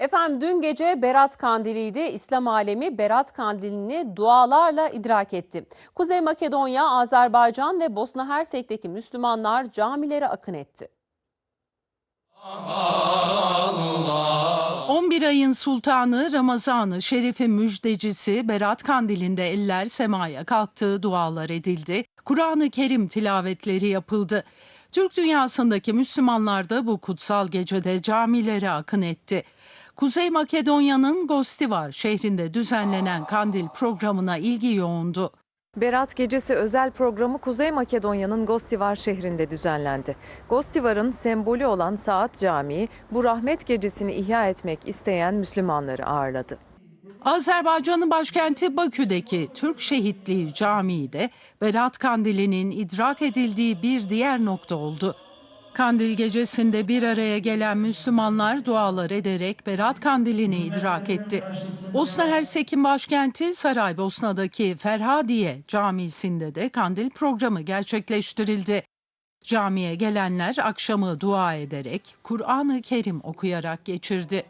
Efendim dün gece Berat Kandili'ydi. İslam alemi Berat Kandili'ni dualarla idrak etti. Kuzey Makedonya, Azerbaycan ve Bosna Hersek'teki Müslümanlar camilere akın etti. 11 ayın sultanı Ramazanı şerefi müjdecisi Berat Kandili'nde eller semaya kalktı, dualar edildi. Kur'an-ı Kerim tilavetleri yapıldı. Türk dünyasındaki Müslümanlar da bu kutsal gecede camilere akın etti. Kuzey Makedonya'nın Gostivar şehrinde düzenlenen kandil programına ilgi yoğundu. Berat Gecesi özel programı Kuzey Makedonya'nın Gostivar şehrinde düzenlendi. Gostivar'ın sembolü olan Saat Camii bu rahmet gecesini ihya etmek isteyen Müslümanları ağırladı. Azerbaycan'ın başkenti Bakü'deki Türk Şehitliği Camii de Berat Kandili'nin idrak edildiği bir diğer nokta oldu. Kandil gecesinde bir araya gelen Müslümanlar dualar ederek Berat Kandili'ni idrak etti. Bosna Hersek'in başkenti Saraybosna'daki Ferhadiye Camisi'nde de kandil programı gerçekleştirildi. Camiye gelenler akşamı dua ederek Kur'an-ı Kerim okuyarak geçirdi.